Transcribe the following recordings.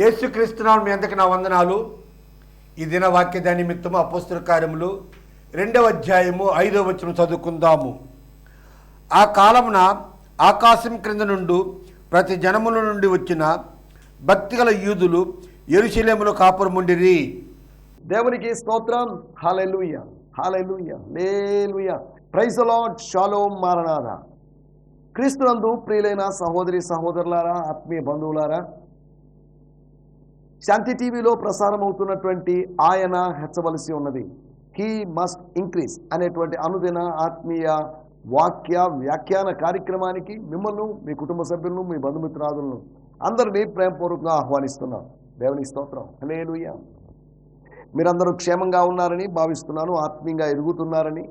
యేసుక్రీస్తునాడు మీ అందరికి నా వందనాలు? ఈ దిన వాక్య నిమిత్తము అపోస్తుల కార్యములు రెండవ అధ్యాయము ఐదవ వచ్చిన చదువుకుందాము. ఆ కాలమున ఆకాశం క్రింద నుండి ప్రతి జనముల నుండి వచ్చిన భక్తిగల యూదులు ఎరుశలేములో కాపురముండిరి దేవునికి స్తోత్రం. హాలెలూయ హాలెలూయ లేలుయ ప్రైజ్ లార్డ్. షాలోమ్ మారనారా క్రీస్తునందు ప్రియులైన సహోదరి సహోదరులారా ఆత్మీయ బంధువులారా శాంతి టీవీలో ప్రసారం అవుతున్నటువంటి ఆయన హెచ్చవలసి ఉన్నది. హీ మస్ట్ ఇంక్రీజ్ అనేటువంటి అనుదిన ఆత్మీయ వాక్య వ్యాఖ్యాన కార్యక్రమానికి మిమ్మల్ని మీ కుటుంబ సభ్యులను మీ బంధుమిత్రాదులను అందరినీ ప్రేమపూర్వకంగా ఆహ్వానిస్తున్నాం. దేవునికి స్తోత్రం. నేను మీరందరూ క్షేమంగా ఉన్నారని భావిస్తున్నాను ఆత్మీయంగా ఎదుగుతున్నారని.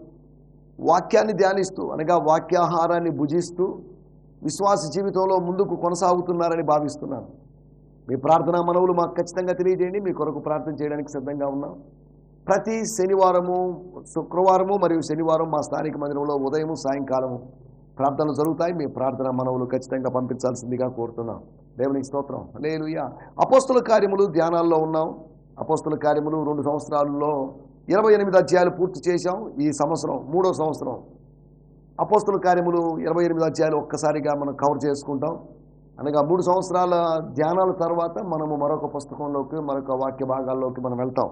వాక్యాన్ని ధ్యానిస్తూ అనగా వాక్యాహారాన్ని భుజిస్తూ విశ్వాస జీవితంలో ముందుకు కొనసాగుతున్నారని భావిస్తున్నాను. మీ ప్రార్థనా మనవులు మాకు ఖచ్చితంగా తెలియజేయండి. మీ కొరకు ప్రార్థన చేయడానికి సిద్ధంగా ఉన్నాం. ప్రతి శనివారము శుక్రవారము మరియు శనివారం మా స్థానిక మందిరంలో ఉదయం సాయంకాలము ప్రార్థనలు జరుగుతాయి. మీ ప్రార్థన మనవులు ఖచ్చితంగా పంపించాల్సిందిగా కోరుతున్నాం. దేవునికి స్తోత్రం. లేలుయ్య అపోస్తుల కార్యములు ధ్యానాల్లో ఉన్నాం. అపోస్తుల కార్యములు రెండు సంవత్సరాల్లో ఇరవై ఎనిమిది అధ్యాయాలు పూర్తి చేశాం. ఈ సంవత్సరం మూడో సంవత్సరం అపోస్తుల కార్యములు ఇరవై ఎనిమిది అధ్యాయాలు ఒక్కసారిగా మనం కవర్ చేసుకుంటాం. అనగా మూడు సంవత్సరాల ధ్యానాల తర్వాత మనము మరొక పుస్తకంలోకి మరొక వాక్య భాగాల్లోకి మనం వెళ్తాం.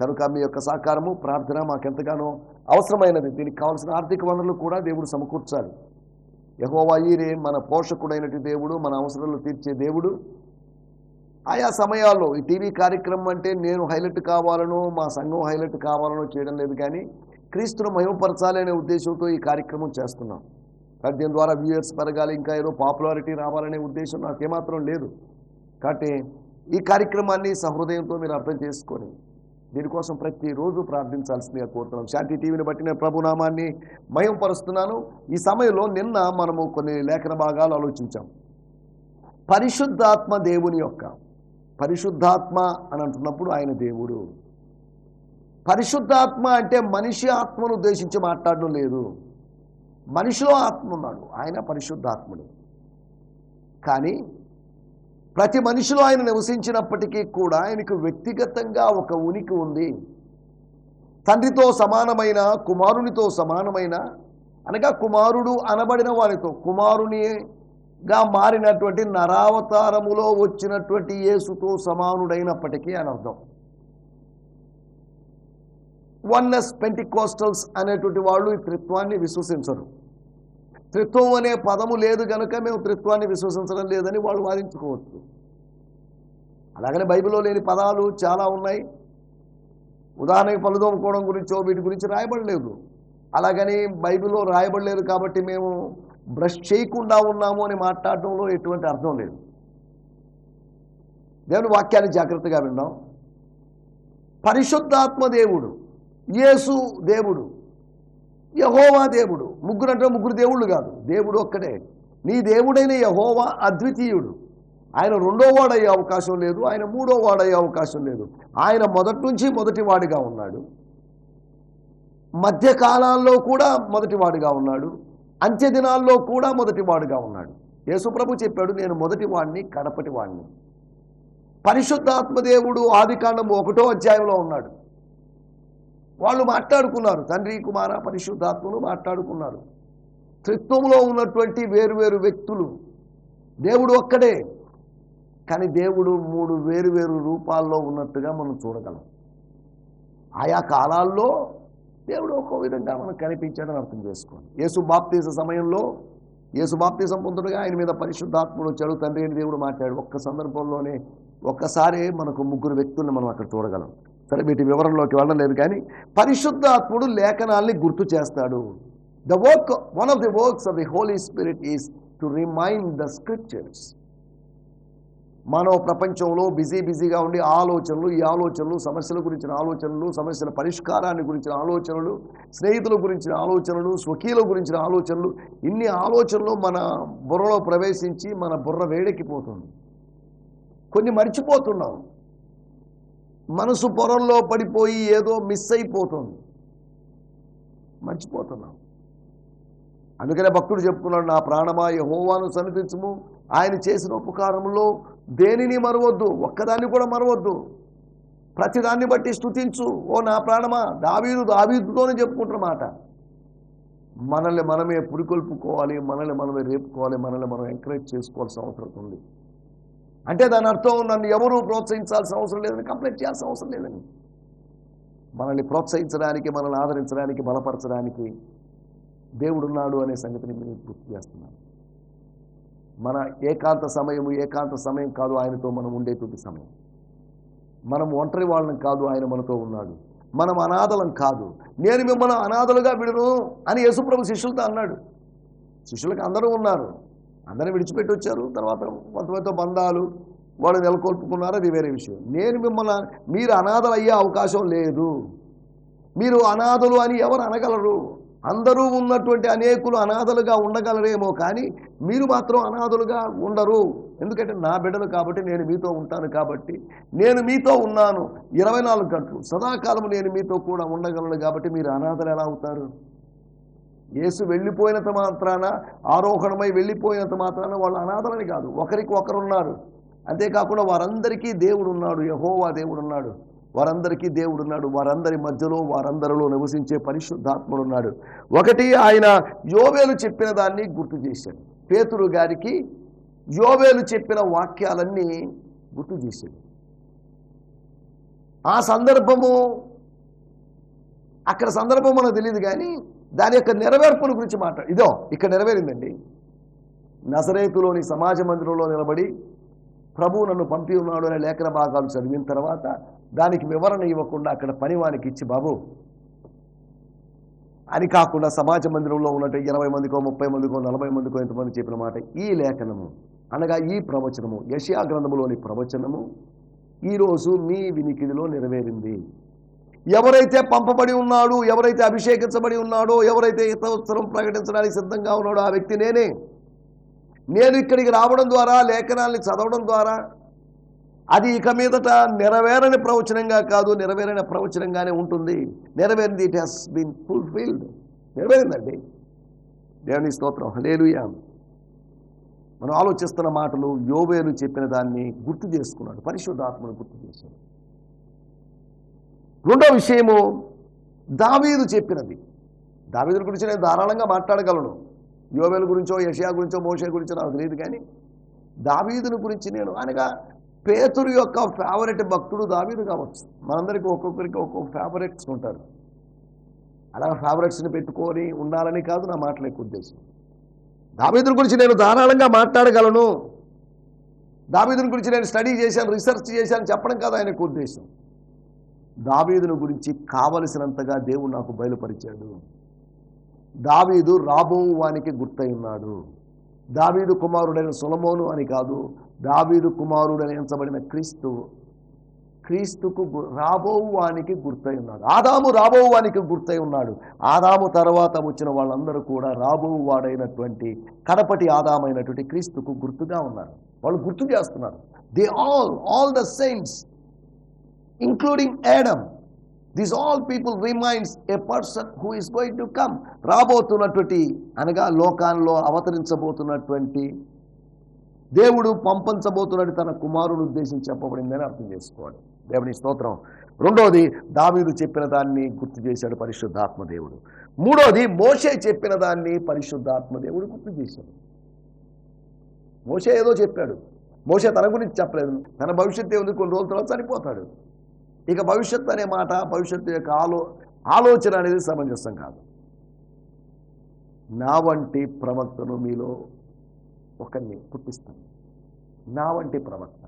కనుక మీ యొక్క సహకారము ప్రార్థన మాకెంతగానో అవసరమైనది. దీనికి కావాల్సిన ఆర్థిక వనరులు కూడా దేవుడు సమకూర్చాలి. యహోవాయిరే మన పోషకుడైనటి దేవుడు మన అవసరాలు తీర్చే దేవుడు. ఆయా సమయాల్లో ఈ టీవీ కార్యక్రమం అంటే నేను హైలైట్ కావాలనో మా సంఘం హైలైట్ కావాలనో చేయడం లేదు కానీ క్రీస్తును మయంపరచాలి అనే ఉద్దేశంతో ఈ కార్యక్రమం చేస్తున్నాం. కానీ దీని ద్వారా వ్యూయర్స్ పెరగాలి ఇంకా ఏదో పాపులారిటీ రావాలనే ఉద్దేశం నాకు ఏమాత్రం లేదు. కాబట్టి ఈ కార్యక్రమాన్ని సహృదయంతో మీరు అర్థం చేసుకొని దీనికోసం ప్రతిరోజు ప్రార్థించాల్సిందిగా కోరుతున్నాం. శాంతి టీవీని బట్టి నేను ప్రభునామాన్ని మయంపరుస్తున్నాను. ఈ సమయంలో నిన్న మనము కొన్ని లేఖన భాగాలు ఆలోచించాం. పరిశుద్ధాత్మ దేవుని యొక్క పరిశుద్ధాత్మ అని అంటున్నప్పుడు ఆయన దేవుడు. పరిశుద్ధాత్మ అంటే మనిషి ఆత్మను ఉద్దేశించి మాట్లాడడం లేదు. మనిషిలో ఆత్మ ఉన్నాడు ఆయన పరిశుద్ధాత్ముడు. కానీ ప్రతి మనిషిలో ఆయన నివసించినప్పటికీ కూడా ఆయనకు వ్యక్తిగతంగా ఒక ఉనికి ఉంది. తండ్రితో సమానమైన కుమారునితో సమానమైన అనగా కుమారుడు అనబడిన వారితో కుమారునిగా మారినటువంటి నరావతారములో వచ్చినటువంటి యేసుతో సమానుడైనప్పటికీ అని అర్థం. వన్నెస్ పెంటికోస్టల్స్ అనేటువంటి వాళ్ళు ఈ త్రిత్వాన్ని విశ్వసించరు. త్రిత్వం అనే పదము లేదు కనుక మేము త్రిత్వాన్ని విశ్వసించడం లేదని వాళ్ళు వాదించుకోవచ్చు. అలాగనే బైబిల్లో లేని పదాలు చాలా ఉన్నాయి. ఉదాహరణకి పలుదోముకోవడం గురించో వీటి గురించి రాయబడలేదు. అలాగని బైబిల్లో రాయబడలేదు కాబట్టి మేము బ్రష్ చేయకుండా ఉన్నాము అని మాట్లాడడంలో ఎటువంటి అర్థం లేదు. దేవుని వాక్యాన్ని జాగ్రత్తగా విన్నాం పరిశుద్ధాత్మ దేవుడు యేసు దేవుడు యహోవా దేవుడు. ముగ్గురు అంటే ముగ్గురు దేవుళ్ళు కాదు. దేవుడు ఒక్కడే. నీ దేవుడైన యహోవా అద్వితీయుడు. ఆయన రెండో వాడయ్యే అవకాశం లేదు ఆయన మూడో వాడయ్యే అవకాశం లేదు. ఆయన మొదటి నుంచి మొదటి వాడిగా ఉన్నాడు. మధ్యకాలాల్లో కూడా మొదటివాడిగా ఉన్నాడు. అంత్య దినాల్లో కూడా మొదటి వాడుగా ఉన్నాడు. యేసుప్రభు చెప్పాడు నేను మొదటి వాడిని పరిశుద్ధాత్మదేవుడు ఆది పరిశుద్ధాత్మ దేవుడు ఆదికాండం ఒకటో అధ్యాయంలో ఉన్నాడు. వాళ్ళు మాట్లాడుకున్నారు. తండ్రి కుమార పరిశుద్ధాత్మలు మాట్లాడుకున్నారు. త్రిత్వంలో ఉన్నటువంటి వేరువేరు వ్యక్తులు. దేవుడు ఒక్కడే. కానీ దేవుడు మూడు వేరువేరు రూపాల్లో ఉన్నట్టుగా మనం చూడగలం. ఆయా కాలాల్లో దేవుడు ఒక్కో విధంగా మనకు కనిపించాడని అర్థం చేసుకోండి. యేసు బాప్తీస సమయంలో యేసు బాప్తీసం పొందుడుగా ఆయన మీద పరిశుద్ధాత్ముడు వచ్చాడు తండ్రి అని దేవుడు మాట్లాడు ఒక్క సందర్భంలోనే ఒక్కసారి మనకు ముగ్గురు వ్యక్తుల్ని మనం అక్కడ చూడగలం. సరే వీటి వివరంలోకి వెళ్ళడం లేదు కానీ పరిశుద్ధాత్ముడు లేఖనాల్ని గుర్తు చేస్తాడు. The work one of the works of the Holy Spirit is to remind the scriptures మానవ ప్రపంచంలో బిజీ బిజీగా ఉండి ఆలోచనలు ఈ ఆలోచనలు సమస్యల గురించిన ఆలోచనలు సమస్యల పరిష్కారాన్ని గురించిన ఆలోచనలు స్నేహితుల గురించిన ఆలోచనలు స్వకీయుల గురించిన ఆలోచనలు ఇన్ని ఆలోచనలు మన బుర్రలో ప్రవేశించి మన బుర్ర వేడెక్కిపోతుంది. కొన్ని మర్చిపోతున్నాం. మనసు పొరల్లో పడిపోయి ఏదో మిస్ అయిపోతుంది. మర్చిపోతున్నాం. అందుకనే భక్తుడు చెప్పుకున్నాడు నా ప్రాణమా యహోవాను సన్నిధించము. ఆయన చేసిన ఉపకారంలో దేనిని మరవద్దు? ఒక్కదాన్ని కూడా మరవద్దు. ప్రతిదాన్ని బట్టి స్థుతించు ఓ నా ప్రాణమా? దావీదు దావీదుతోనే చెప్పుకుంటున్నమాట మనల్ని మనమే పురికొల్పుకోవాలి మనల్ని మనమే రేపుకోవాలి మనల్ని మనం ఎంకరేజ్ చేసుకోవాల్సిన అవసరం ఉంది. అంటే దాని అర్థం నన్ను ఎవరూ ప్రోత్సహించాల్సిన అవసరం లేదని కంప్లైంట్ చేయాల్సిన అవసరం లేదని మనల్ని ప్రోత్సహించడానికి మనల్ని ఆదరించడానికి బలపరచడానికి దేవుడున్నాడు అనే సంగతిని మీరు గుర్తు చేస్తున్నాను మన ఏకాంత సమయము ఏకాంత సమయం కాదు ఆయనతో మనం ఉండేటువంటి సమయం. మనం ఒంటరి వాళ్ళం కాదు ఆయన మనతో ఉన్నాడు. మనం అనాథలం కాదు. నేను మిమ్మల్ని అనాథలుగా విడును అని యేసుప్రభు శిష్యులతో అన్నాడు. శిష్యులకు అందరూ ఉన్నారు. అందరిని విడిచిపెట్టి వచ్చారు తర్వాత కొంతమందితో బంధాలు వాళ్ళు నెలకొల్పుకున్నారు. అది వేరే విషయం. నేను మిమ్మల్ని మీరు అనాథలు అయ్యే అవకాశం లేదు. మీరు అనాథలు అని ఎవరు అనగలరు? అందరూ ఉన్నటువంటి అనేకులు అనాథలుగా ఉండగలరేమో కానీ మీరు మాత్రం అనాథలుగా ఉండరు. ఎందుకంటే నా బిడ్డలు కాబట్టి నేను మీతో ఉంటాను కాబట్టి నేను మీతో ఉన్నాను. ఇరవై నాలుగు గంటలు. సదాకాలం నేను మీతో కూడా ఉండగలను కాబట్టి మీరు అనాథలు ఎలా అవుతారు? యేసు వెళ్ళిపోయినంత మాత్రాన ఆరోహణమై వెళ్ళిపోయినంత మాత్రాన వాళ్ళు అనాథలని కాదు. ఒకరికి ఒకరున్నారు. అంతేకాకుండా వారందరికీ దేవుడు ఉన్నాడు యహోవా దేవుడు ఉన్నాడు వారందరికీ దేవుడున్నాడు. వారందరి మధ్యలో వారందరిలో నివసించే పరిశుద్ధాత్ముడు ఉన్నాడు ఒకటి ఆయన యోవేలు చెప్పిన దాన్ని గుర్తు చేశాడు. పేతురు గారికి యోవేలు చెప్పిన వాక్యాలన్నీ గుర్తు చేశాడు. ఆ సందర్భము అక్కడ సందర్భం మనకు తెలియదు కానీ దాని యొక్క నెరవేర్పుల గురించి మాట. ఇదో ఇక్కడ నెరవేరిందండి. నసరేతులోని సమాజ మందిరంలో నిలబడి ప్రభు నన్ను పంపి ఉన్నాడు అనే లేఖన భాగాలు చదివిన తర్వాత దానికి వివరణ ఇవ్వకుండా అక్కడ పనివానికి ఇచ్చి బాబు అని కాకుండా సమాజ మందిరంలో ఉన్నట్టు ఇరవై మందికో ముప్పై మందికో నలభై మందికో ఎంతమంది చెప్పిన మాట. ఈ లేఖనము అనగా ఈ ప్రవచనము యశియా గ్రంథములోని ప్రవచనము ఈరోజు మీ వినికిడిలో నెరవేరింది. ఎవరైతే పంపబడి ఉన్నాడు ఎవరైతే అభిషేకించబడి ఉన్నాడో ఎవరైతే హితవత్సరం ప్రకటించడానికి సిద్ధంగా ఉన్నాడో ఆ వ్యక్తి నేనే. నేను ఇక్కడికి రావడం ద్వారా లేఖనాల్ని చదవడం ద్వారా అది ఇక మీదట నెరవేరని ప్రవచనంగా కాదు నెరవేరని ప్రవచనంగానే ఉంటుంది. నెరవేరింది ఇట్ హ్యాస్ బీన్ ఫుల్ఫిల్డ్ నెరవేరిందండి. దేవుని స్తోత్రం. హలేలుయా మనం ఆలోచిస్తున్న మాటలు యోవేలు చెప్పిన దాన్ని గుర్తు చేసుకున్నాడు. పరిశుద్ధాత్మను గుర్తు చేశాడు రెండో విషయము దావీదు చెప్పినది. దావీదుల గురించి నేను ధారాళంగా మాట్లాడగలను. యోవేల గురించో యషియా గురించో మోషే గురించో నాకు తెలియదు కానీ దావీదుని గురించి నేను అనగా పేతురు యొక్క ఫేవరెట్ భక్తుడు దావీదు కావచ్చు. మనందరికీ ఒక్కొక్కరికి ఒక్కొక్క ఫేవరెట్స్ ఉంటారు. అలా ఫేవరెట్స్ని పెట్టుకొని ఉండాలని కాదు నా మాటల యొక్క ఉద్దేశం. దావీదుని గురించి నేను ధారాళంగా మాట్లాడగలను. దావీదుని గురించి నేను స్టడీ చేశాను రీసెర్చ్ చేశాను చెప్పడం కాదు ఆయనకు ఉద్దేశం. దావీదును గురించి కావలసినంతగా దేవుడు నాకు బయలుపరిచాడు. దావీదు రాబో వానికి గుర్తై ఉన్నాడు. దావీదు కుమారుడైన సులమోను అని కాదు దావీదు కుమారుడని ఎంచబడిన క్రీస్తు క్రీస్తుకు గు- రాబోవు ఉన్నాడు. ఆదాము రాబోవు గుర్తై ఉన్నాడు. ఆదాము తర్వాత వచ్చిన వాళ్ళందరూ కూడా రాబోవు వాడైనటువంటి కడపటి ఆదామైనటువంటి క్రీస్తుకు గుర్తుగా ఉన్నారు. వాళ్ళు గుర్తు చేస్తున్నారు. They all all the saints including Adam this all people reminds a person who is going to come రాబోతున్నటువంటి అనగా లోకాల్లో అవతరించబోతున్నటువంటి దేవుడు పంపించబోతున్నట్టు తన కుమారుడు ఉద్దేశించి చెప్పబడిందని అర్థం చేసుకోవాలి. దేవుని స్తోత్రం. రెండోది దావీదు చెప్పిన దాన్ని గుర్తు చేశాడు పరిశుద్ధాత్మ దేవుడు. మూడోది మోషే చెప్పిన దాన్ని పరిశుద్ధాత్మ దేవుడు గుర్తు చేశాడు. మోషే ఏదో చెప్పాడు. మోషే తన గురించి చెప్పలేదు. తన భవిష్యత్తు ఉంది కొన్ని రోజుల తర్వాత చనిపోతాడు. ఇక భవిష్యత్తు అనే మాట భవిష్యత్తు యొక్క ఆలో ఆలోచన అనేది సమంజసం కాదు. నా వంటి ప్రవక్తను మీలో ఒకరిని పుట్టిస్తాను. నా వంటి ప్రవక్త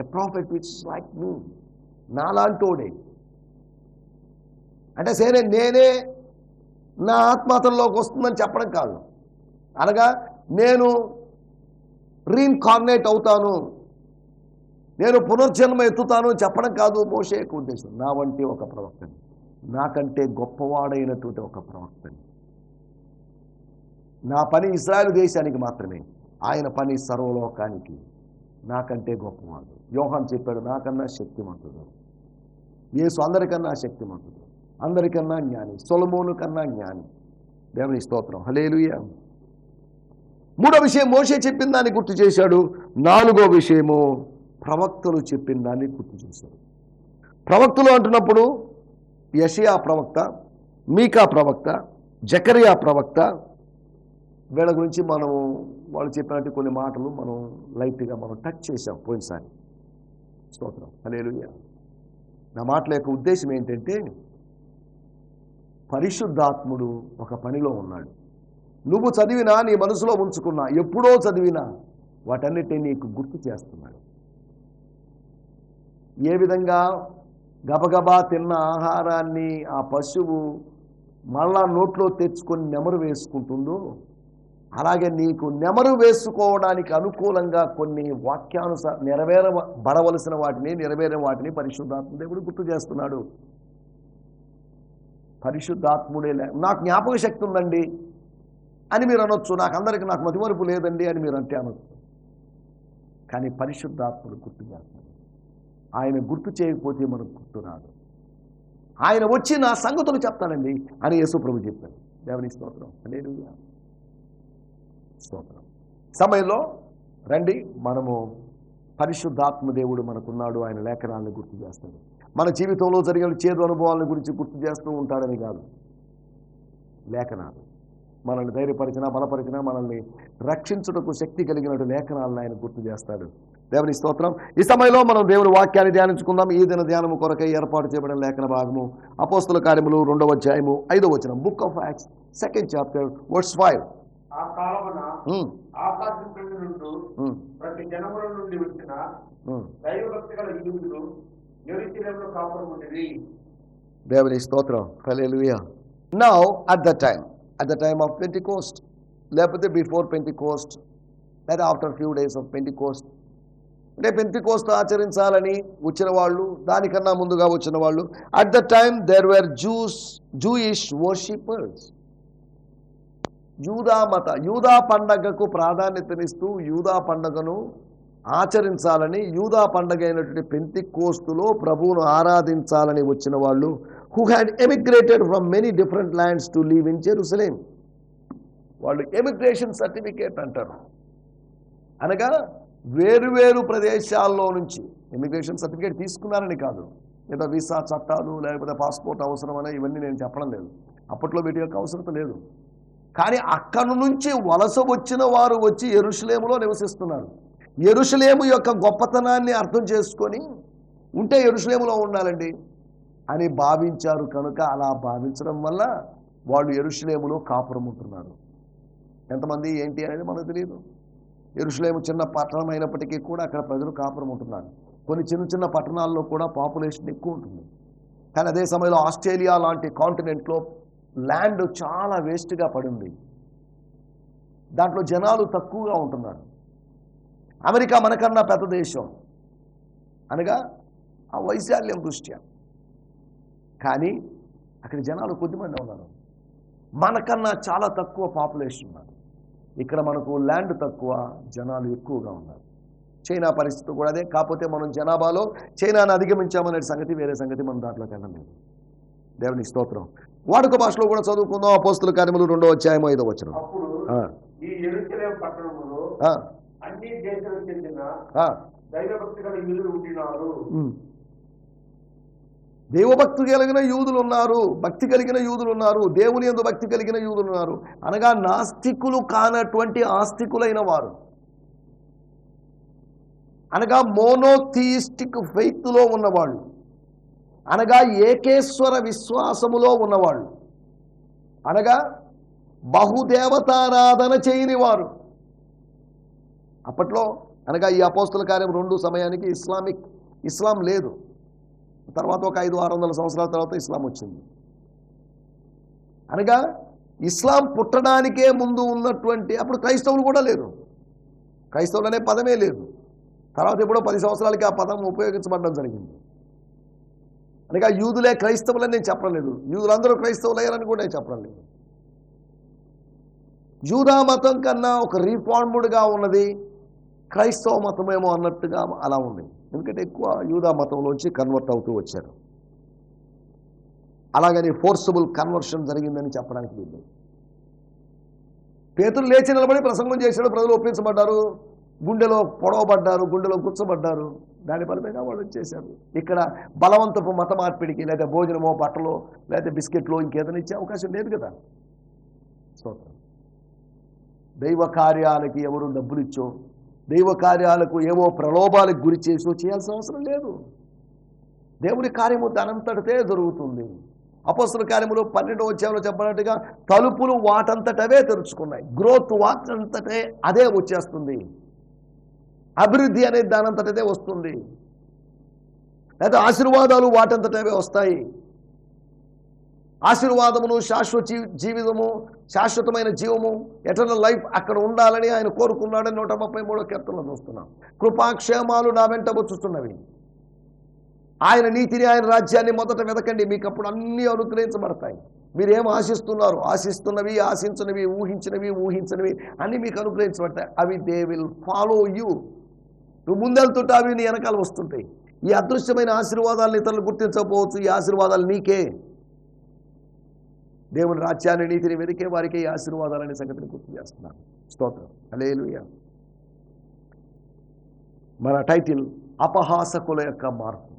a prophet which like me నాలాంటోడే అంటే సరే నేనే నా ఆత్మాతంలోకి వస్తుందని చెప్పడం కాదు. అనగా నేను రీఇన్కార్నేట్ అవుతాను. నేను పునర్జన్మ ఎత్తుతాను చెప్పడం కాదు మోసే యొక్క ఉద్దేశం. నా వంటి ఒక ప్రవక్తని నాకంటే గొప్పవాడైనటువంటి ఒక ప్రవక్తని నా పని ఇస్రాయల్ దేశానికి మాత్రమే. ఆయన పని సర్వలోకానికి. నాకంటే గొప్పవాడు. యోహాన్ చెప్పాడు నాకన్నా శక్తిమంతుడు. యేసు అందరికన్నా శక్తిమంతుడు. అందరికన్నా జ్ఞాని. సొలమోను కన్నా జ్ఞాని. దేవుని స్తోత్రం. హలేలుయ మూడో విషయం మోసే చెప్పిన దాన్ని గుర్తు చేశాడు. నాలుగో విషయము ప్రవక్తలు చెప్పిన దాన్ని గుర్తు చేశారు. ప్రవక్తలు అంటున్నప్పుడు యషియా ప్రవక్త మీకా ప్రవక్త జకరియా ప్రవక్త వీళ్ళ గురించి మనం వాళ్ళు చెప్పినట్టు కొన్ని మాటలు మనం లైట్గా మనం టచ్ చేసాం పోయినసారి. స్తోత్రం. హల్లెలూయా. నా మాటల యొక్క ఉద్దేశం ఏంటంటే పరిశుద్ధాత్ముడు ఒక పనిలో ఉన్నాడు. నువ్వు చదివినా నీ మనసులో ఉంచుకున్నా ఎప్పుడో చదివినా వాటన్నిటిని నీకు గుర్తు చేస్తున్నాడు. ఏ విధంగా గబగబా తిన్న ఆహారాన్ని ఆ పశువు మళ్ళా నోట్లో తెచ్చుకొని నెమరు వేసుకుంటుందో అలాగే నీకు నెమరు వేసుకోవడానికి అనుకూలంగా కొన్ని వాక్యానుసార నెరవేర బడవలసిన వాటిని నెరవేరే వాటిని పరిశుద్ధాత్మ దేవుడు గుర్తు చేస్తున్నాడు. పరిశుద్ధాత్ముడే లే నాకు జ్ఞాపక శక్తి ఉందండి అని మీరు అనొచ్చు. నాకు అందరికీ నాకు మతిమరుపు లేదండి అని మీరు అంటే అనొచ్చు. కానీ పరిశుద్ధాత్ముడు గుర్తు చేస్తున్నాడు. ఆయన గుర్తు చేయకపోతే మనకు గుర్తురాదు ఆయన వచ్చి నా సంగతులు చెప్తానండి అని యేసుప్రభు చెప్పాడు. దేవుని స్తోత్రం. లేదు స్తోత్రం. సమయంలో రండి మనము పరిశుద్ధాత్మ దేవుడు మనకున్నాడు ఆయన లేఖనాలను గుర్తు చేస్తాడు. మన జీవితంలో జరిగిన చేదు అనుభవాల గురించి గుర్తు చేస్తూ ఉంటాడని కాదు. లేఖనాలు. మనల్ని ధైర్యపరిచినా బలపరిచినా మనల్ని రక్షించుటకు శక్తి కలిగినట్టు లేఖనాలను ఆయన గుర్తు చేస్తాడు. దేవుని స్తోత్రం. ఈ సమయంలో మనం దేవుని వాక్యాన్ని ధ్యానించుకుందాం. ఈ దిన ధ్యానము కొరకై ఏర్పాటు చేయబడిన లేఖన భాగము అపోస్తుల కార్యములు రెండవ అధ్యాయము ఐదవ వచనం. Book of Acts second chapter words five దేవుని స్తోత్రం. Hallelujah now at the time at the time of Pentecost లేకపోతే బిఫోర్ పెంటికోస్ట్ లేదా after few days of Pentecost అంటే పెంతికోస్త ఆచరించాలని వచ్చిన వాళ్ళు దానికన్నా ముందుగా వచ్చిన వాళ్ళు. At the time there were Jews Jewish worshippers యూదా మత యూదా పండగకు ప్రాధాన్యతనిస్తూ యూదా పండగను ఆచరించాలని యూదా పండగ అయినటువంటి పెంతి కోస్తులో ప్రభువును ఆరాధించాలని వచ్చిన వాళ్ళు who had emigrated from many different lands to leave in Jerusalem వాళ్ళు ఎమిగ్రేషన్ సర్టిఫికేట్ అంటారు. అనగా వేరువేరు ప్రదేశాల్లో నుంచి ఇమిగ్రేషన్ సర్టిఫికేట్ తీసుకున్నారని కాదు. లేదా వీసా చట్టాలు లేకపోతే పాస్పోర్ట్ అవసరమనే ఇవన్నీ నేను చెప్పడం లేదు. అప్పట్లో వీటి యొక్క అవసరం లేదు. కానీ అక్కడి నుంచి వలస వచ్చిన వారు వచ్చి ఎరుషులేములో నివసిస్తున్నారు. ఎరుషులేము యొక్క గొప్పతనాన్ని అర్థం చేసుకొని ఉంటే ఎరుషులేములో ఉండాలండి అని భావించారు కనుక అలా భావించడం వల్ల వాళ్ళు ఎరుషులేములో కాపురం ఉంటున్నారు ఎంతమంది ఏంటి అనేది మనకు తెలియదు ఎరుషలేము చిన్న పట్టణం అయినప్పటికీ కూడా అక్కడ ప్రజలు కాపురం ఉంటున్నారు. కొన్ని చిన్న చిన్న పట్టణాల్లో కూడా పాపులేషన్ ఎక్కువ ఉంటుంది. కానీ అదే సమయంలో ఆస్ట్రేలియా లాంటి కాంటినెంట్లో ల్యాండ్ చాలా వేస్ట్గా పడింది దాంట్లో జనాలు తక్కువగా ఉంటున్నారు. అమెరికా మనకన్నా పెద్ద దేశం. అనగా ఆ వైశాల్యం దృష్ట్యా. కానీ అక్కడ జనాలు కొద్దిమంది ఉన్నారు. మనకన్నా చాలా తక్కువ పాపులేషన్ ఉన్నారు. ఇక్కడ మనకు ల్యాండ్ తక్కువ జనాలు ఎక్కువగా ఉన్నారు. చైనా పరిస్థితి కూడా అదే. కాకపోతే మనం జనాభాలో చైనాను అధిగమించామనే సంగతి వేరే సంగతి మనం దాంట్లోకి వెళ్ళలేదు. దేవుని స్తోత్రం. వాడుక భాషలో కూడా చదువుకుందాం. అపోస్తుల కార్యములు రెండో అధ్యాయం ఐదో వచ్చిన అన్ని దేవభక్తి కలిగిన యూదులు ఉన్నారు భక్తి కలిగిన యూదులు ఉన్నారు దేవుని ఎందు భక్తి కలిగిన యూదులు ఉన్నారు అనగా నాస్తికులు కానటువంటి ఆస్తికులైన వారు. అనగా మోనోథియిస్టిక్ ఫెయిత్లో ఉన్నవాళ్ళు. అనగా ఏకేశ్వర విశ్వాసములో ఉన్నవాళ్ళు. అనగా బహుదేవతారాధన చేయని వారు. అప్పట్లో అనగా ఈ అపోస్తుల కార్యం రెండు సమయానికి ఇస్లామిక్ ఇస్లాం లేదు. తర్వాత ఒక ఐదు ఆరు వందల సంవత్సరాల తర్వాత ఇస్లాం వచ్చింది. అనగా ఇస్లాం పుట్టడానికే ముందు ఉన్నటువంటి అప్పుడు క్రైస్తవులు కూడా లేరు. క్రైస్తవులు అనే పదమే లేదు. తర్వాత ఎప్పుడో పది సంవత్సరాలకి ఆ పదం ఉపయోగించబడడం జరిగింది. అనగా యూదులే క్రైస్తవులని నేను చెప్పడం లేదు. యూదులందరూ క్రైస్తవులయ్యారని కూడా నేను చెప్పడం లేదు. యూదా మతం కన్నా ఒక రీఫార్మ్డ్గా ఉన్నది క్రైస్తవ మతమేమో అన్నట్టుగా అలా ఉంది. ఎందుకంటే ఎక్కువ యూదా మతంలోంచి కన్వర్ట్ అవుతూ వచ్చారు. అలాగని ఫోర్సబుల్ కన్వర్షన్ జరిగిందని చెప్పడానికి వీళ్ళు పేతులు లేచి నిలబడి ప్రసంగం చేశాడు ప్రజలు ఒప్పించబడ్డారు గుండెలో పొడవబడ్డారు గుండెలో గుచ్చబడ్డారు. దాని ఫలితంగా వాళ్ళు వచ్చేసారు ఇక్కడ బలవంతపు మత మార్పిడికి లేదా భోజనమో బట్టలో లేదా బిస్కెట్లో ఇంకేదైనా ఇచ్చే అవకాశం లేదు కదా. స్తోత్రం. దైవ కార్యాలకి ఎవరు డబ్బులు ఇచ్చో దైవ కార్యాలకు ఏవో ప్రలోభాలకు గురి చేసో చేయాల్సిన అవసరం లేదు. దేవుడి కార్యము దానంతటితే జరుగుతుంది. అపస్తుల కార్యములు పన్నెండు వచ్చేవాళ్ళు చెప్పినట్టుగా తలుపులు వాటంతటవే తెరుచుకున్నాయి. గ్రోత్ వాటంతటే అదే వచ్చేస్తుంది. అభివృద్ధి అనేది దానంతటదే వస్తుంది. లేదా ఆశీర్వాదాలు వాటంతటవే వస్తాయి. ఆశీర్వాదమును శాశ్వత జీవితము శాశ్వతమైన జీవము ఎటర్నల్ లైఫ్ అక్కడ ఉండాలని ఆయన కోరుకున్నాడని నూట ముప్పై మూడో కీర్తనలో చూస్తున్నాం. కృపాక్షేమాలు నా వెంట వచ్చుతున్నవి ఆయన నీతిని ఆయన రాజ్యాన్ని మొదట వెతకండి మీకు అప్పుడు అన్నీ అనుగ్రహించబడతాయి. మీరేం ఆశిస్తున్నారు? ఆశిస్తున్నవి ఆశించినవి ఊహించినవి ఊహించినవి అన్నీ మీకు అనుగ్రహించబడతాయి. అవి దే విల్ ఫాలో యూ. నువ్వు ముందెళ్తుంటే అవి నీ వెనకాల వస్తుంటాయి. ఈ అదృశ్యమైన ఆశీర్వాదాలను ఇతరులు గుర్తించకపోవచ్చు. ఈ ఆశీర్వాదాలు నీకే. దేవుని రాజ్యాన్ని నీతిని వెతికే వారికి ఆశీర్వాదాలనే సంగతిని గుర్తు చేస్తున్నాను. స్తోత్రం. అలేలుయ మన టైటిల్ అపహాసకుల యొక్క మార్పు.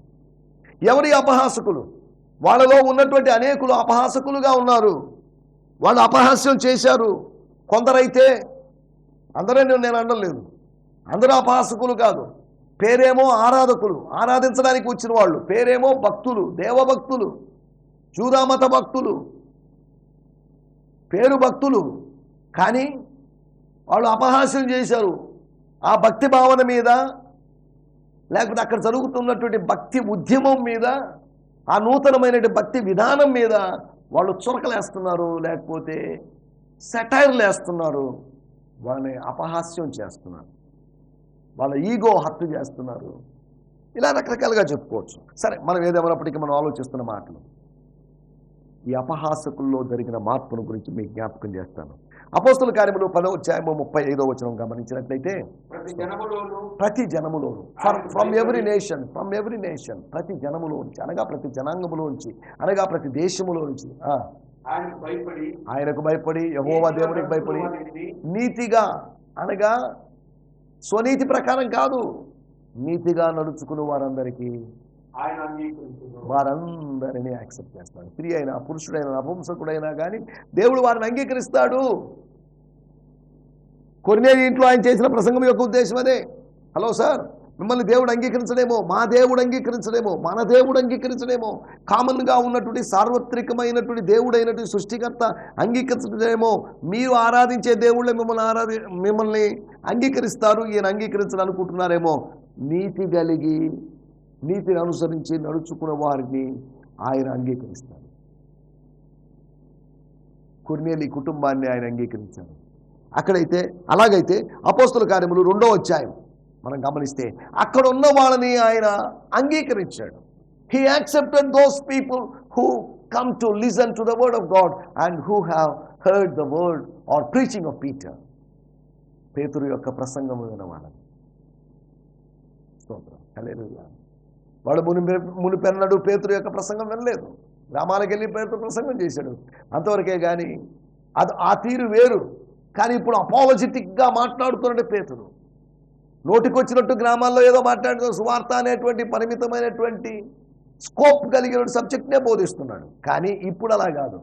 ఎవరి అపహాసకులు? వాళ్ళలో ఉన్నటువంటి అనేకులు అపహాసకులుగా ఉన్నారు. వాళ్ళు అపహాస్యం చేశారు. కొందరైతే అందరూ నేను అనలేదు అందరూ అపహాసకులు కాదు. పేరేమో ఆరాధకులు. ఆరాధించడానికి వచ్చిన వాళ్ళు. పేరేమో భక్తులు. దేవభక్తులు. చూదామత భక్తులు. పేరు భక్తులు కానీ వాళ్ళు అపహాస్యం చేశారు. ఆ భక్తి భావన మీద లేకపోతే అక్కడ జరుగుతున్నటువంటి భక్తి ఉద్యమం మీద ఆ నూతనమైనటువంటి భక్తి విధానం మీద వాళ్ళు చురకలేస్తున్నారు లేకపోతే సెటైర్లు వేస్తున్నారు వాళ్ళని అపహాస్యం చేస్తున్నారు. వాళ్ళ ఈగో హత్య చేస్తున్నారు. ఇలా రకరకాలుగా చెప్పుకోవచ్చు. సరే మనం ఏదేమైనప్పటికీ మనం ఆలోచిస్తున్న మాటలు. ఈ అపహాసకుల్లో జరిగిన మార్పును గురించి మీకు జ్ఞాపకం చేస్తాను. అపోస్తుల కార్యములు పదో అధ్యాయము ముప్పై ఐదో వచనం గమనించినట్లయితే ప్రతి జనములోను ప్రతి జనములోను from every nation from every nation ప్రతి జనములోంచి అనగా ప్రతి జనాంగములోంచి అనగా ప్రతి దేశములోంచి ఆయనకు భయపడి యహోవా దేవునికి భయపడి నీతిగా అనగా స్వనీతి ప్రకారం కాదు నీతిగా నడుచుకుని వారందరికీ వారందరినీ యాక్సెప్ట్ చేస్తాడు. స్త్రీ అయినా పురుషుడైనా నపుంసకుడైనా కానీ దేవుడు వారిని అంగీకరిస్తాడు. కొన్నేది ఇంట్లో ఆయన చేసిన ప్రసంగం యొక్క ఉద్దేశం అదే. హలో సార్ మిమ్మల్ని దేవుడు అంగీకరించడేమో మా దేవుడు అంగీకరించడేమో మన దేవుడు అంగీకరించడేమో కామన్గా ఉన్నటువంటి సార్వత్రికమైనటువంటి దేవుడైనటువంటి సృష్టికర్త అంగీకరించడేమో మీరు ఆరాధించే దేవుళ్ళే మిమ్మల్ని ఆరాధి మిమ్మల్ని అంగీకరిస్తారు ఈయన అంగీకరించాలనుకుంటున్నారేమో నీతి కలిగి నీతిని అనుసరించి నడుచుకున్న వారిని ఆయన అంగీకరిస్తారు కొన్నేళ్ళు ఈ కుటుంబాన్ని ఆయన అంగీకరించారు అక్కడైతే అలాగైతే అపోస్తుల కార్యములు రెండో అధ్యాయం మనం గమనిస్తే అక్కడ ఉన్న వాళ్ళని ఆయన అంగీకరించాడు. He accepted those people who come to listen to the word of God and who have heard the word or preaching of Peter పేతురు యొక్క ప్రసంగము వినవాళ్ళని స్తోత్రం. వాడు ముని మునిపెన్నడు పేతురు యొక్క ప్రసంగం వినలేదు. గ్రామాలకు వెళ్ళి పేతురు ప్రసంగం చేశాడు. అంతవరకే కానీ అది ఆ తీరు వేరు. కానీ ఇప్పుడు అపాలజిటిక్గా మాట్లాడుతున్నాడు పేతుడు నోటికొచ్చినట్టు గ్రామాల్లో ఏదో మాట్లాడుతున్న సువార్త అనేటువంటి పరిమితమైనటువంటి స్కోప్ కలిగిన సబ్జెక్ట్నే బోధిస్తున్నాడు. కానీ ఇప్పుడు అలా కాదు.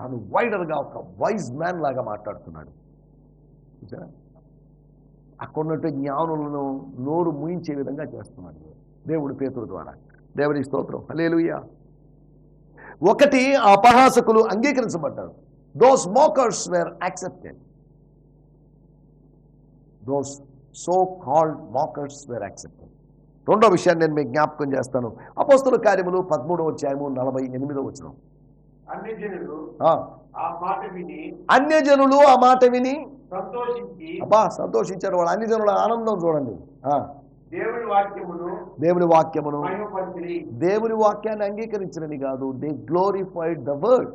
తను వైడర్గా ఒక వైజ్ మ్యాన్ లాగా మాట్లాడుతున్నాడు. అక్కడ ఉన్నట్టు జ్ఞానులను నోరు ముయించే విధంగా చేస్తున్నాడు. దేవుడు పేతురు ద్వారా. దేవుడి స్తోత్రం. హల్లెలూయా. ఒకటి ఆ అపహాసకులు అంగీకరించబడ్డారు. Those mockers were accepted those so called mockers were accepted రెండో విషయాన్ని నేను మీకు జ్ఞాపకం చేస్తాను. అపోస్తుల కార్యములు పదమూడవ అధ్యాయము నలభై ఎనిమిదో వచ్చిన అన్ని జనులు ఆ మాట విని అన్యజనులు ఆ మాట విని సంతోషించి అబ్బా సంతోషించారు వాళ్ళు. అన్ని జనుల ఆనందం చూడండి. దేవుని వాక్యమును దేవుని వాక్యమును మహిమపరిచి దేవుని వాక్యాన్ని అంగీకరించడని కాదు. దే గ్లోరిఫైడ్ ద వర్డ్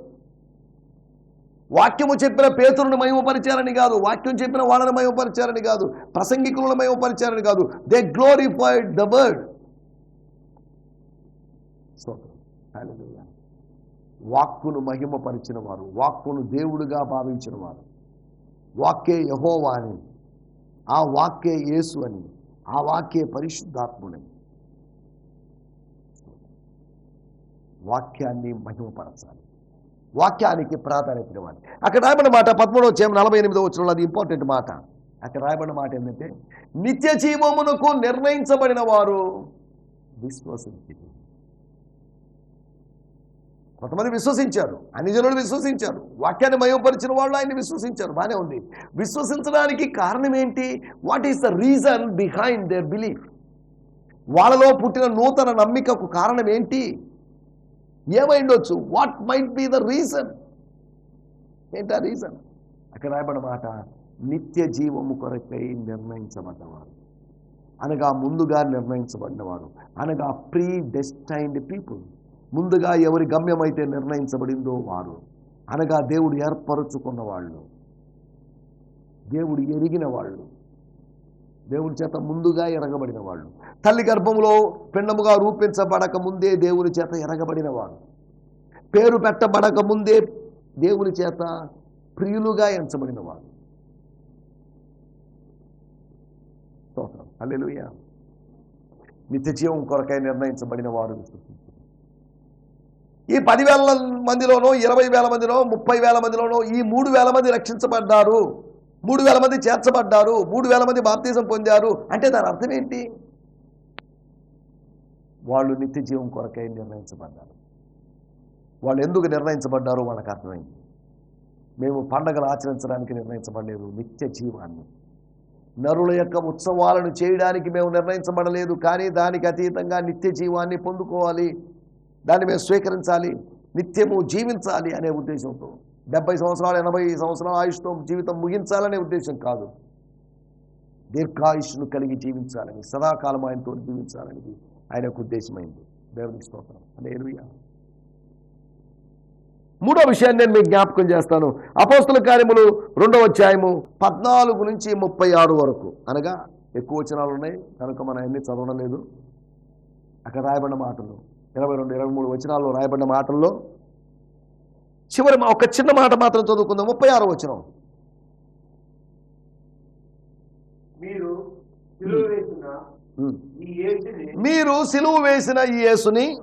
వాక్యము చెప్పిన పేతురుని మహిమపరిచారని కాదు. వాక్యం చెప్పిన వాళ్ళని మహిమపరిచారని కాదు. ప్రసంగికులను మహిమపరిచారని కాదు. దే గ్లోరిఫైడ్ ద వర్డ్ వాక్కును మహిమపరిచిన వారు వాక్కును దేవుడిగా భావించిన వారు వాక్యే యహోవా అని. ఆ వాక్యే యేసు అని. ఆ వాక్యే పరిశుద్ధాత్ముని. వాక్యాన్ని మహిమపరచాలి. వాక్యానికి ప్రాధాన్యత ఇవ్వాలి. అక్కడ రాయబడిన మాట పదమూడవ చేయం నలభై ఎనిమిదో వచ్చిన అది ఇంపార్టెంట్ మాట. అక్కడ రాయబడిన మాట ఏంటంటే నిత్య జీవమునకు నిర్ణయించబడిన వారు విశ్వసించింది కొంతమంది విశ్వసించారు అన్ని జనులు విశ్వసించారు వాక్యాన్ని మయోపరిచిన వాళ్ళు ఆయన్ని విశ్వసించారు బాగానే ఉంది. విశ్వసించడానికి కారణం ఏంటి? What is the reason behind their belief వాళ్ళలో పుట్టిన నూతన నమ్మికకు కారణం ఏంటి? ఏమైండొచ్చు? What might be the reason ఏంటి ఆ రీజన్ అక్కడ రాయబడిన మాట నిత్య జీవము కొరకై నిర్ణయించబడ్డవారు అనగా ముందుగా నిర్ణయించబడినవారు అనగా ప్రీ డెస్టైన్డ్ పీపుల్ ముందుగా ఎవరి గమ్యమైతే నిర్ణయించబడిందో వారు. అనగా దేవుడు ఏర్పరచుకున్న వాళ్ళు. దేవుడు ఎరిగిన వాళ్ళు. దేవుడి చేత ముందుగా ఎరగబడిన వాళ్ళు. తల్లి గర్భంలో పిండముగా రూపించబడక ముందే దేవుని చేత ఎరగబడిన వాడు పేరు పెట్టబడక ముందే దేవుని చేత ప్రియులుగా ఎంచబడిన వాడు స్తోత్రం. నిత్య జీవం కొరకై నిర్ణయించబడిన వారు. ఈ పదివేల మందిలోనో ఇరవై వేల మందిలో ముప్పై వేల మందిలోనో ఈ మూడు వేల మంది రక్షించబడ్డారు. మూడు వేల మంది చేర్చబడ్డారు. మూడు వేల మంది బాప్తీసం పొందారు. అంటే దాని అర్థం ఏంటి? వాళ్ళు నిత్య జీవం కొరకై నిర్ణయించబడ్డారు. వాళ్ళు ఎందుకు నిర్ణయించబడ్డారో వాళ్ళకి అర్థమైంది. మేము పండగలు ఆచరించడానికి నిర్ణయించబడలేదు. నిత్య జీవాన్ని. నరుల యొక్క ఉత్సవాలను చేయడానికి మేము నిర్ణయించబడలేదు. కానీ దానికి అతీతంగా నిత్య జీవాన్ని పొందుకోవాలి. దాన్ని మేము స్వీకరించాలి నిత్యము జీవించాలి అనే ఉద్దేశంతో. డెబ్బై సంవత్సరాలు ఎనభై సంవత్సరాల ఆయుష్తో జీవితం ముగించాలనే ఉద్దేశం కాదు. దీర్ఘాయుష్ను కలిగి జీవించాలని సదాకాలం ఆయనతో జీవించాలని ఆయనకు ఉద్దేశమైంది. దేవునికి స్తోత్రం. అంటే మూడో విషయాన్ని నేను మీకు జ్ఞాపకం చేస్తాను. అపోస్తుల కార్యములు రెండవ అధ్యాయము పద్నాలుగు నుంచి ముప్పై ఆరు వరకు. అనగా ఎక్కువ వచనాలు ఉన్నాయి కనుక మనం అన్ని చదవడం లేదు. అక్కడ రాయబడిన మాటలు. ఇరవై రెండు ఇరవై మూడు వచనాల్లో రాయబడిన మాటల్లో చివరి ఒక చిన్న మాట మాత్రం చదువుకుందాం. ముప్పై ఆరు వచనం. మీరు సిలువ వేసిన. ఈ యేసుని ఈ యేసుని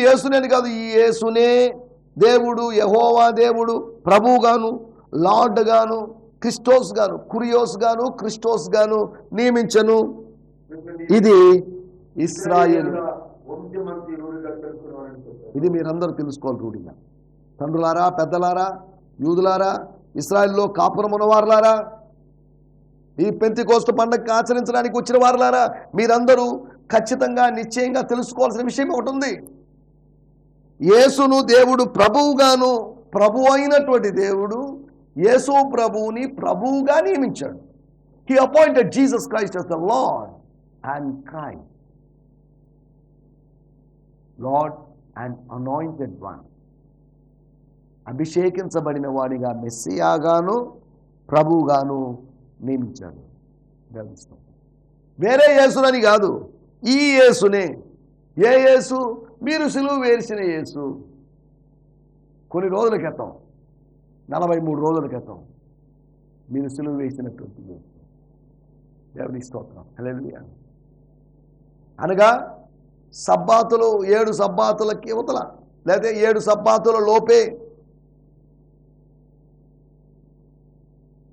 యేసునేని కాదు ఈ యేసునే దేవుడు యహోవా దేవుడు ప్రభువుగాను లార్డ్ గాను క్రిస్టోస్ గాను కురియోస్ గాను క్రిస్టోస్ గాను నియమించను ఇది ఇస్రాయేల్. ఇది మీరందరూ తెలుసుకోవాలి రూఢిగా. తండ్రులారా పెద్దలారా యూదులారా ఇస్రాయల్లో కాపురం ఉన్నవారులారా ఈ పెంతి కోస్తు పండగ ఆచరించడానికి వచ్చిన వారులారా మీరందరూ ఖచ్చితంగా నిశ్చయంగా తెలుసుకోవాల్సిన విషయం ఒకటి ఉంది. యేసును దేవుడు ప్రభువుగాను ప్రభు అయినటువంటి దేవుడు యేసు ప్రభువుని ప్రభువుగా నియమించాడు. He appointed Jesus Christ as the Lord and Christ Lord and anointed one అభిషేకించబడిన వాడిగా మెస్సియాగాను ప్రభువుగాను నియమించాడు. గమనిస్తాం వేరే యేసునని కాదు ఈ యేసునే. ఏ యేసు? మీరు సులువు వేసిన యేసు. కొన్ని రోజుల క్రితం నలభై మూడు రోజుల క్రితం మీరు సులువు వేసినటువంటి యేసు. దేవుని స్తోత్రం. అనగా సబ్బాతులు ఏడు సబ్బాతులకి ఇవతల లేకపోతే ఏడు సబ్బాతుల లోపే.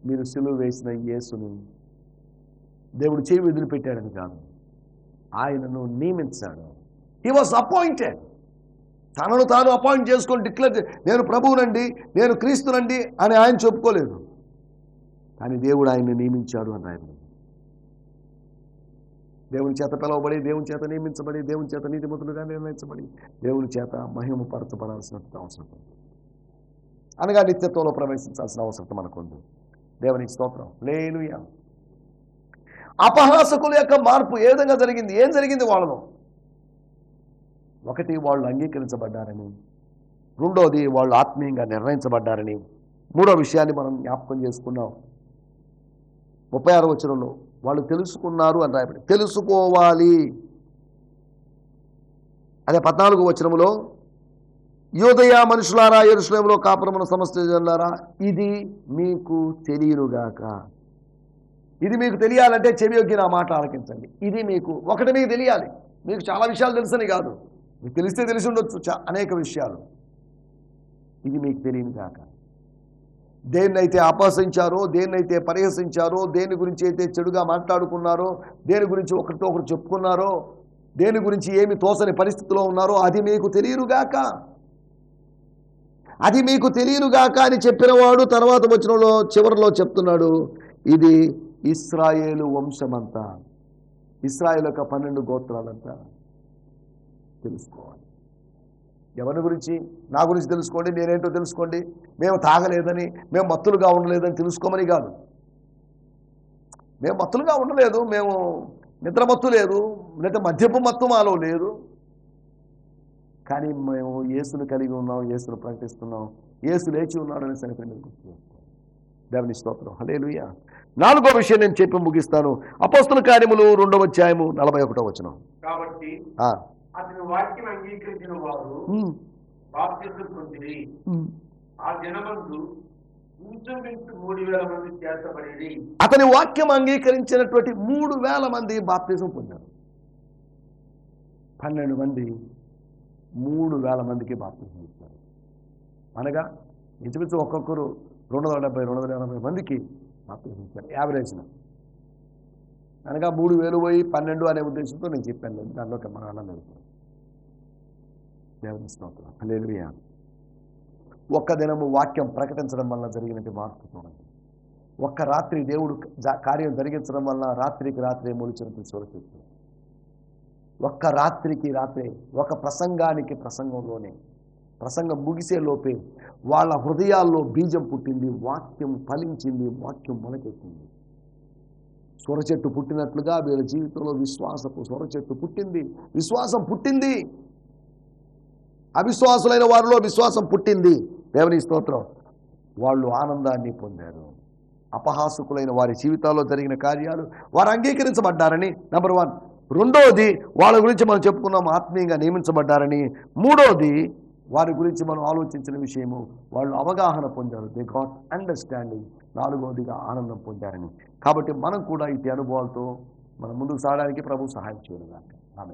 మీరు సిలువ వేసిన యేసును దేవుడు చేయి వదిలిపెట్టాడని కాదు. ఆయనను నియమించాడు. హీ వాజ్ అపాయింటెడ్ తనను తాను అపాయింట్ చేసుకొని డిక్లేర్ నేను ప్రభువునండి నేను క్రీస్తునండి అని ఆయన చెప్పుకోలేదు. కానీ దేవుడు ఆయన్ని నియమించాడు అని ఆయన దేవుని చేత పిలవబడి దేవుని చేత నియమించబడి దేవుని చేత నీతిమంతులుగా నిర్ణయించబడి దేవుని చేత మహిమపరచబడాల్సిన అవసరం ఉంది. అనగా నిత్యత్వంలో ప్రవేశించాల్సిన అవసరం మనకుంది. దేవునికి స్తోత్రం. లేలుయా అపహాసకుల యొక్క మార్పు ఏ విధంగా జరిగింది? ఏం జరిగింది వాళ్ళలో? ఒకటి వాళ్ళు అంగీకరించబడ్డారని రెండోది వాళ్ళు ఆత్మీయంగా నిర్ణయించబడ్డారని. మూడో విషయాన్ని మనం జ్ఞాపకం చేసుకున్నాం ముప్పై ఆరు వచ్చరంలో వాళ్ళు తెలుసుకున్నారు అని రాయబడి తెలుసుకోవాలి. అదే పద్నాలుగు వచనములో యోదయ మనుషులారా ఎరుసలేములో కాపురమున సమస్త జల్లారా ఇది మీకు తెలియనుగాక ఇది మీకు తెలియాలంటే చెవియొగ్గి నా మాట ఆలకించండి. ఇది మీకు ఒకటి మీకు తెలియాలి. మీకు చాలా విషయాలు తెలుసని కాదు. మీకు తెలిస్తే తెలిసి ఉండొచ్చు అనేక విషయాలు. ఇది మీకు తెలియని కాక దేన్నైతే అపహసించారో దేన్నైతే పరిహసించారో దేని గురించి అయితే చెడుగా మాట్లాడుకున్నారో దేని గురించి ఒకరితో ఒకరు చెప్పుకున్నారో దేని గురించి ఏమి తోసని పరిస్థితిలో ఉన్నారో అది మీకు తెలియనుగాక. అది మీకు తెలియనుగాక అని చెప్పినవాడు తర్వాత వచనంలో చివరిలో చెప్తున్నాడు ఇది ఇస్రాయేలు వంశమంతా ఇస్రాయేల్ యొక్క పన్నెండు గోత్రాలంతా తెలుసుకోవాలి. ఎవరి గురించి? నా గురించి తెలుసుకోండి నేనేంటో తెలుసుకోండి. మేము తాగలేదని మేము మత్తులుగా ఉండలేదని తెలుసుకోమని కాదు. మేము మత్తులుగా ఉండలేదు మేము నిద్రమత్తు లేదు లేదా మద్యపు మత్తు మాలో లేదు. కానీ మేము యేసును కలిగి ఉన్నాం యేసును ప్రకటిస్తున్నాం. యేసు లేచి ఉన్నాడని గుర్తుపెట్టుకోండి. దేవుని స్తోత్రం. హలేలుయ నాలుగో విషయం నేను చెప్పి ముగిస్తాను. అపోస్తుల కార్యములు రెండవ అధ్యాయము నలభై ఒకటో వచనం. కాబట్టి. అతని వాక్యం అంగీకరించిన వారు పొందిరి. ఆ దినమందు అతని వాక్యం అంగీకరించినటువంటి మూడు వేల మంది బాప్తిజం పొందారు. పన్నెండు మంది మూడు వేల మందికి బాప్తిజం ఇచ్చారు. అనగా ఇంచుమించు ఒక్కొక్కరు రెండు వందల డెబ్బై రెండు వందల ఎనభై మందికి బాప్తిజం ఇచ్చారు. యావరేజ్న అనగా మూడు వేలు పోయి పన్నెండు అనే ఉద్దేశంతో నేను చెప్పాను. దానిలోకి మన అన్నం దేవుని స్తోత్రం. హల్లెలూయా. ఒక్క దినము వాక్యం ప్రకటించడం వల్ల జరిగినట్టు మార్పు చూడండి. ఒక్క రాత్రి దేవుడు జా- కార్యం జరిగించడం వల్ల రాత్రికి రాత్రే మొలిచినట్టు చూడవచ్చు ఒక్క రాత్రికి రాత్రే ఒక ప్రసంగానికి ప్రసంగంలోనే ప్రసంగం ముగిసే లోపే వాళ్ళ హృదయాల్లో బీజం పుట్టింది వాక్యం ఫలించింది వాక్యం మొలకెత్తింది. సొర చెట్టు పుట్టినట్లుగా వీళ్ళ జీవితంలో విశ్వాసపు సొర చెట్టు పుట్టింది విశ్వాసం పుట్టింది. అవిశ్వాసులైన వారిలో విశ్వాసం పుట్టింది. దేవుని స్తోత్రం. వాళ్ళు ఆనందాన్ని పొందారు. అపహాసుకులైన వారి జీవితాల్లో జరిగిన కార్యాలు వారు అంగీకరించబడ్డారని నెంబర్ వన్. రెండోది వాళ్ళ గురించి మనం చెప్పుకున్నాం ఆత్మీయంగా నియమించబడ్డారని. మూడోది వారి గురించి మనం ఆలోచించిన విషయము వాళ్ళు అవగాహన పొందారు. దే గాట్ అండర్స్టాండింగ్ నాలుగోదిగా ఆనందం పొందారని. కాబట్టి మనం కూడా ఇటు అనుభవాలతో మనం ముందుకు సాగడానికి ప్రభు సహాయం చేయడం ఆమె